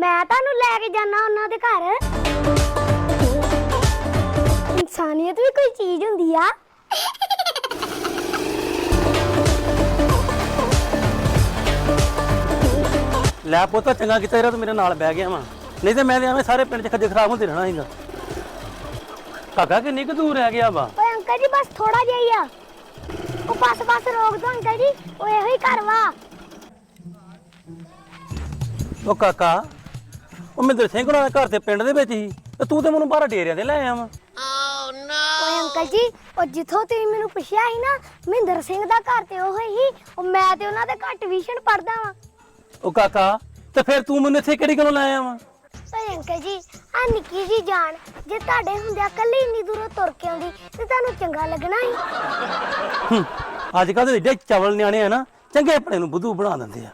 ਮੈਂ ਤੁਹਾਨੂੰ ਲੈ ਕੇ ਜਾਣਾ ਉਹਨਾਂ ਦੇ ਘਰ। ਇਨਸਾਨੀਅਤ ਵੀ ਕੋਈ ਚੀਜ਼ ਹੁੰਦੀ ਆ। ਲੈ ਪੁੱਤ ਚੰਗਾ ਕੀਤਾ ਜਿਹੜਾ ਤੂੰ ਮੇਰੇ ਨਾਲ ਬਹਿ ਗਿਆ ਵਾ। ਨਹੀਂ ਤੇ ਮੈਂ ਤੇ ਐਵੇਂ ਸਾਰੇ ਪਿੰਡ 'ਚ ਖੱਜੇ ਖਰਾਬ ਹੁੰਦੇ ਰਹਿਣਾ ਸੀਗਾ। ਕਾਕਾ ਕਿੰਨੀ ਕੁ ਦੂਰ ਰਹਿ ਗਿਆ ਵਾ। ਓਏ ਅੰਕਲ ਜੀ ਬਸ ਥੋੜਾ ਜਿਹਾ ਹੀ ਆ। ਉਹ ਬਸ ਬਸ ਰੋਕ ਦੋ ਅੰਕਲ ਜੀ ਓਏ ਇਹੋ ਹੀ ਘਰ ਵਾ। ਉਹ ਕਾਕਾ ਉਹ ਮਹਿੰਦਰ ਸਿੰਘ ਦੇ ਘਰ ਤੇ ਪਿੰਡ ਦੇ ਵਿੱਚ ਹੀ। ਤੇ ਤੂੰ ਤੇ ਮੈਨੂੰ ਬਾਹਰ ਡੇਰਿਆਂ ਤੇ ਲੈ ਆਇਆ ਵਾ ਓਏ ਅੰਕਲ ਜੀ ਉਹ ਜਿੱਥੋਂ ਤੁਸੀਂ ਮੈਨੂੰ ਪੁੱਛਿਆ ਸੀ ਨਾ ਮਹਿੰਦਰ ਸਿੰਘ ਦਾ ਘਰ ਤੇ ਉਹ ਹੀ ਉਹ ਮੈਂ ਤੇ ਉਹਨਾਂ ਦੇ ਘਰ ਟਿਊਸ਼ਨ ਪੜਦਾ ਵਾਂ। ਉਹ ਕਾਕਾ ਤੇ ਫਿਰ ਤੂੰ ਮੈਨੂੰ ਇੱਥੇ ਕਿਹੜੀ ਗੱਲੋਂ ਲੈ ਆਇਆ ਵਾ ਓਏ ਅੰਕਲ ਜੀ ਆ ਨਿੱਕੀ ਜੀ ਜਾਨ ਜੇ ਤੁਹਾਡੇ ਹੁੰਦਿਆਂ ਕੱਲੀ ਇੰਨੀ ਦੂਰੋਂ ਤੁਰ ਕੇ ਆਉਂਦੀ ਤੇ ਤੁਹਾਨੂੰ ਚੰਗਾ ਲੱਗਣਾ ਸੀ ਹੂੰ, ਅੱਜ ਕੱਲ੍ਹ ਦੇ ਏਡੇ ਚਵਲ ਨਿਆਣੇ ਆ ਨਾ ਚੰਗੇ ਆਪਣੇ ਨੂੰ ਬੁੱਧੂ ਬਣਾ ਦਿੰਦੇ ਆ।